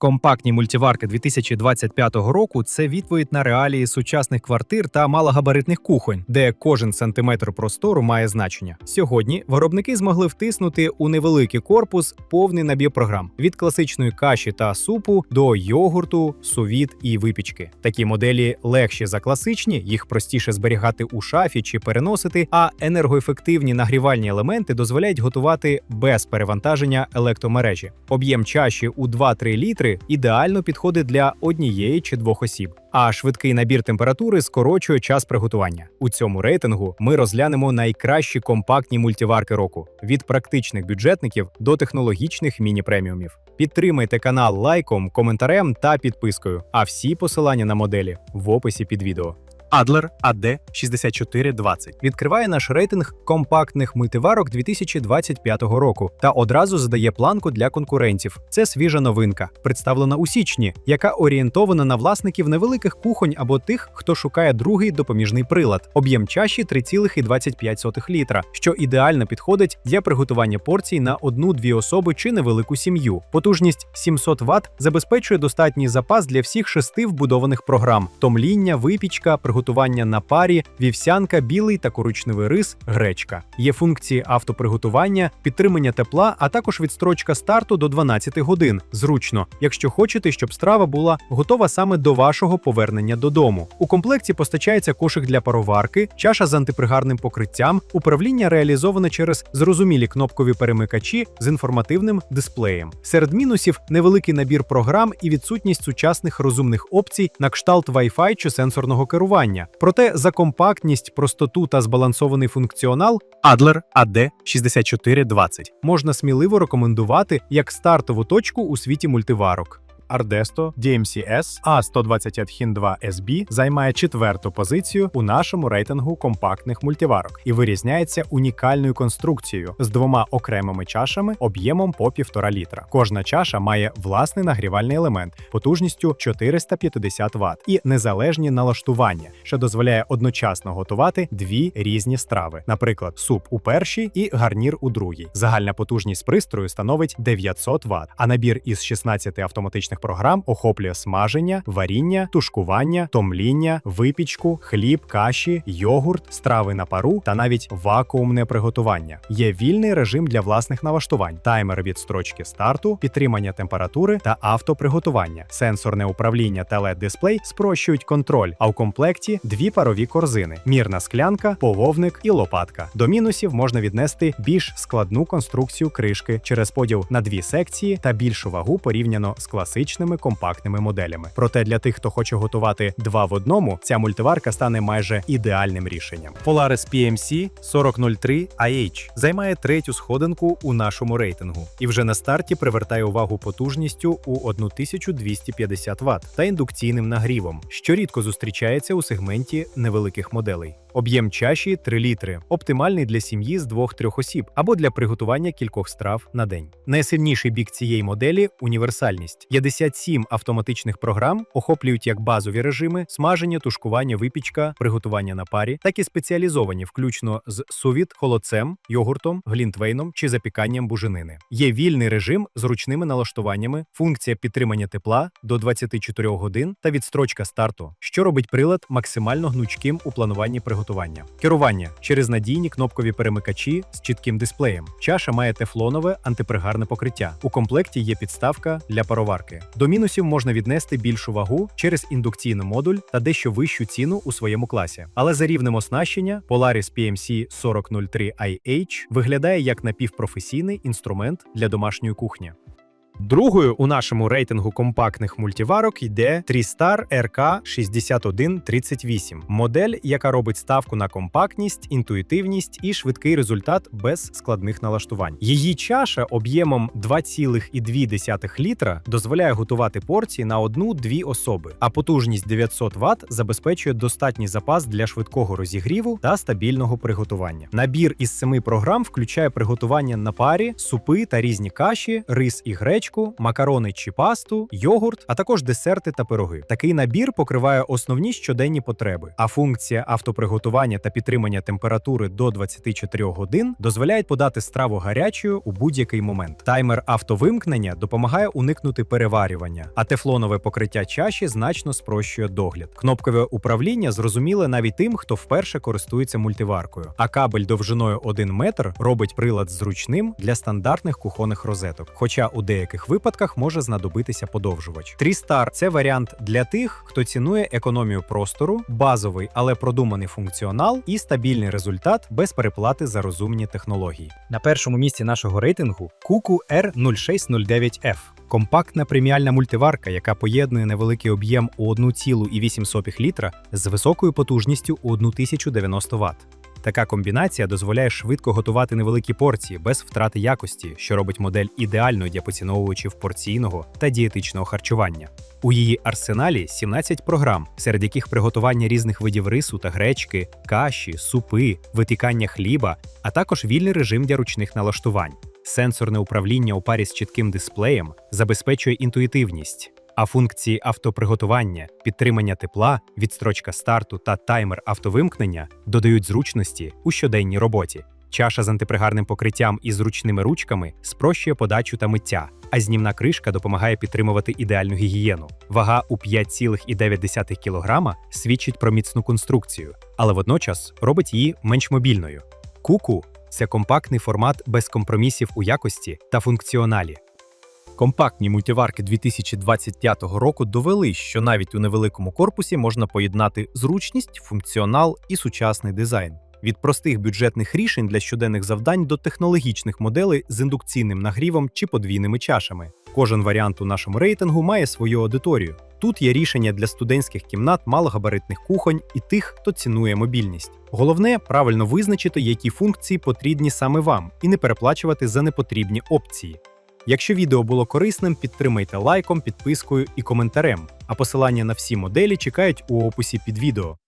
Компактні мультиварки 2025 року це відповідь на реалії сучасних квартир та малогабаритних кухонь, де кожен сантиметр простору має значення. Сьогодні виробники змогли втиснути у невеликий корпус повний набір програм від класичної каші та супу до йогурту, сувіт і випічки. Такі моделі легші за класичні, їх простіше зберігати у шафі чи переносити, а енергоефективні нагрівальні елементи дозволяють готувати без перевантаження електромережі. Об'єм чаші у 2-3 літри ідеально підходить для однієї чи двох осіб. А швидкий набір температури скорочує час приготування. У цьому рейтингу ми розглянемо найкращі компактні мультиварки року від практичних бюджетників до технологічних міні-преміумів. Підтримайте канал лайком, коментарем та підпискою. А всі посилання на моделі в описі під відео. Adler AD6420 відкриває наш рейтинг компактних мультиварок 2025 року та одразу задає планку для конкурентів. Це свіжа новинка, представлена у січні, яка орієнтована на власників невеликих кухонь або тих, хто шукає другий допоміжний прилад. Об'єм чаші 3,25 літра, що ідеально підходить для приготування порцій на одну-дві особи чи невелику сім'ю. Потужність 700 Вт забезпечує достатній запас для всіх шести вбудованих програм: томління, випічка, приготування на парі, вівсянка, білий та коричневий рис, гречка. Є функції автоприготування, підтримання тепла, а також відстрочка старту до 12 годин. Зручно, якщо хочете, щоб страва була готова саме до вашого повернення додому. У комплекті постачається кошик для пароварки, чаша з антипригарним покриттям, управління реалізоване через зрозумілі кнопкові перемикачі з інформативним дисплеєм. Серед мінусів невеликий набір програм і відсутність сучасних розумних опцій на кшталт Wi-Fi чи сенсорного керування. Проте за компактність, простоту та збалансований функціонал Adler AD6420 можна сміливо рекомендувати як стартову точку у світі мультиварок. Ardesto DMCS A121 SB займає четверту позицію у нашому рейтингу компактних мультиварок і вирізняється унікальною конструкцією з двома окремими чашами об'ємом по 1,5 літра. Кожна чаша має власний нагрівальний елемент потужністю 450 Вт і незалежні налаштування, що дозволяє одночасно готувати дві різні страви, наприклад, суп у першій і гарнір у другій. Загальна потужність пристрою становить 900 Вт, а набір із 16 автоматичних програм охоплює смаження, варіння, тушкування, томління, випічку, хліб, каші, йогурт, страви на пару та навіть вакуумне приготування. Є вільний режим для власних налаштувань, таймер від строчки старту, підтримання температури та автоприготування. Сенсорне управління та led дисплей спрощують контроль, а в комплекті дві парові корзини: мірна склянка, половник і лопатка. До мінусів можна віднести більш складну конструкцію кришки через поділ на дві секції та більшу вагу порівняно з класичними компактними моделями. Проте для тих, хто хоче готувати два в одному, ця мультиварка стане майже ідеальним рішенням. Polaris PMC 4003 IH займає третю сходинку у нашому рейтингу і вже на старті привертає увагу потужністю у 1250 Вт та індукційним нагрівом, що рідко зустрічається у сегменті невеликих моделей. Об'єм чаші 3 літри, оптимальний для сім'ї з 2-3 осіб або для приготування кількох страв на день. Найсильніший бік цієї моделі універсальність. 57 автоматичних програм охоплюють як базові режими, смаження, тушкування, випічка, приготування на парі, так і спеціалізовані, включно з сувіт, холодцем, йогуртом, глінтвейном чи запіканням буженини. Є вільний режим з ручними налаштуваннями, функція підтримання тепла до 24 годин та відстрочка старту, що робить прилад максимально гнучким у плануванні приготування. Керування через надійні кнопкові перемикачі з чітким дисплеєм. Чаша має тефлонове антипригарне покриття. У комплекті є підставка для пароварки. До мінусів можна віднести більшу вагу через індукційний модуль та дещо вищу ціну у своєму класі. Але за рівнем оснащення Polaris PMC 4003 IH виглядає як напівпрофесійний інструмент для домашньої кухні. Другою у нашому рейтингу компактних мультиварок йде Tristar RK 6138 модель, яка робить ставку на компактність, інтуїтивність і швидкий результат без складних налаштувань. Її чаша об'ємом 2,2 літра дозволяє готувати порції на одну-дві особи, а потужність 900 Вт забезпечує достатній запас для швидкого розігріву та стабільного приготування. Набір із семи програм включає приготування на парі, супи та різні каші, рис і гречку, гречку, макарони чи пасту, йогурт, а також десерти та пироги. Такий набір покриває основні щоденні потреби. А функція автоприготування та підтримання температури до 24 годин дозволяють подати страву гарячою у будь-який момент. Таймер автовимкнення допомагає уникнути переварювання, а тефлонове покриття чаші значно спрощує догляд. Кнопкове управління зрозуміле навіть тим, хто вперше користується мультиваркою. А кабель довжиною 1 метр робить прилад зручним для стандартних кухонних розеток. Хоча у деяких випадках може знадобитися подовжувач. Трістар це варіант для тих, хто цінує економію простору, базовий, але продуманий функціонал і стабільний результат без переплати за розумні технології. На першому місці нашого рейтингу Kuku R0609F. Компактна преміальна мультиварка, яка поєднує невеликий об'єм у 1,8 літра з високою потужністю у 1090 Вт. Така комбінація дозволяє швидко готувати невеликі порції без втрати якості, що робить модель ідеальною для поціновувачів порційного та дієтичного харчування. У її арсеналі 17 програм, серед яких приготування різних видів рису та гречки, каші, супи, випікання хліба, а також вільний режим для ручних налаштувань. Сенсорне управління у парі з чітким дисплеєм забезпечує інтуїтивність. А функції автоприготування, підтримання тепла, відстрочка старту та таймер автовимкнення додають зручності у щоденній роботі. Чаша з антипригарним покриттям і зручними ручками спрощує подачу та миття, а знімна кришка допомагає підтримувати ідеальну гігієну. Вага у 5,9 кг свідчить про міцну конструкцію, але водночас робить її менш мобільною. Куку це компактний формат без компромісів у якості та функціоналі. Компактні мультиварки 2025 року довели, що навіть у невеликому корпусі можна поєднати зручність, функціонал і сучасний дизайн. Від простих бюджетних рішень для щоденних завдань до технологічних моделей з індукційним нагрівом чи подвійними чашами. Кожен варіант у нашому рейтингу має свою аудиторію. Тут є рішення для студентських кімнат, малогабаритних кухонь і тих, хто цінує мобільність. Головне правильно визначити, які функції потрібні саме вам, і не переплачувати за непотрібні опції. Якщо відео було корисним, підтримайте лайком, підпискою і коментарем. А посилання на всі моделі чекають у описі під відео.